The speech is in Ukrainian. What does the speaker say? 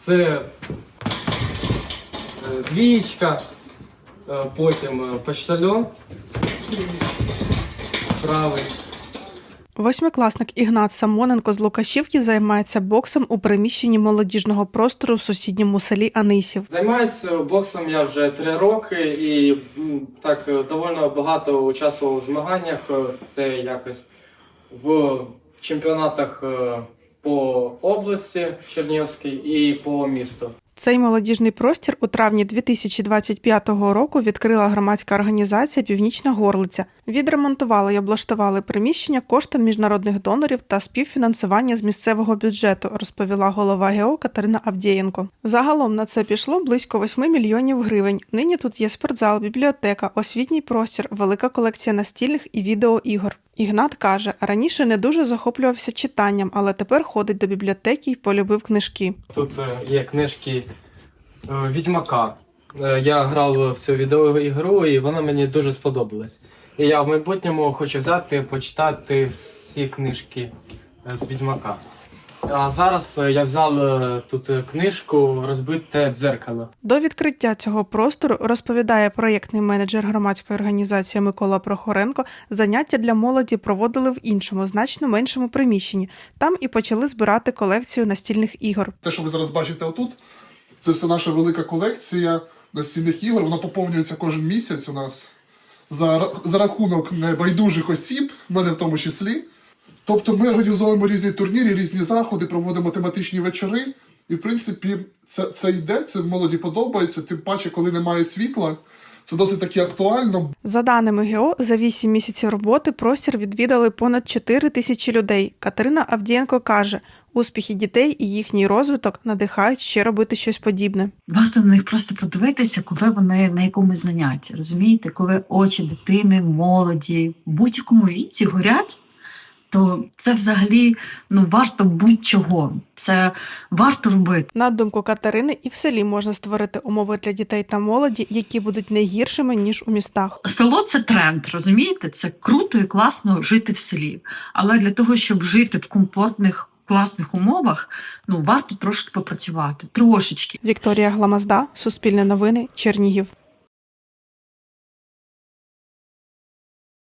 Це е, двієчка, е, потім е, почтальон, правий. Восьмикласник Ігнат Самоненко з Лукашівки займається боксом у приміщенні молодіжного простору в сусідньому селі Анисів. Займаюся боксом я вже три роки і так доволі багато участвував у змаганнях. Це якось в чемпіонатах по області Чернігівській і по місту. Цей молодіжний простір у травні 2025 року відкрила громадська організація Північна Горлиця. Відремонтували й облаштували приміщення коштом міжнародних донорів та співфінансування з місцевого бюджету, розповіла голова ГЕО Катерина Авдієнко. Загалом на це пішло близько 8 мільйонів гривень. Нині тут є спортзал, бібліотека, освітній простір, велика колекція настільних і відеоігор. Ігнат каже, раніше не дуже захоплювався читанням, але тепер ходить до бібліотеки і полюбив книжки. Тут е, є книжки е, Відьмака. Е, Я грав в цю відеоігру і вона мені дуже сподобалась. І я в майбутньому хочу взяти почитати всі книжки з Відьмака. А зараз е, я взяв е, тут е, книжку Розбите дзеркало. До відкриття цього простору розповідає проєктний менеджер громадської організації Микола Прохоренко. Заняття для молоді проводили в іншому, значно меншому приміщенні. Там і почали збирати колекцію настільних ігор. Те, що ви зараз бачите отут, це все наша велика колекція настільних ігор. Вона поповнюється кожен місяць у нас за, за рахунок небайдужих осіб, мене в тому числі. Тобто ми організовуємо різні турніри, різні заходи, проводимо тематичні вечори. І, в принципі, це, це йде, це молоді подобається, тим паче, коли немає світла. Це досить таки актуально, За даними ГЕО, за 8 місяців роботи простір відвідали понад 4 тисячі людей. Катерина Авдієнко каже, успіхи дітей і їхній розвиток надихають ще робити щось подібне. Варто на них просто подивитися, коли вони на якомусь занятті. Розумієте, коли очі дитини, молоді, в будь-якому віці горять, то це взагалі ну варто будь-чого. Це варто робити. На думку Катерини, і в селі можна створити умови для дітей та молоді, які будуть не гіршими ніж у містах. Село це тренд, розумієте? Це круто і класно жити в селі. Але для того, щоб жити в комфортних, класних умовах, ну варто трошки попрацювати, трошечки. Вікторія Гламазда, Суспільне новини, Чернігів.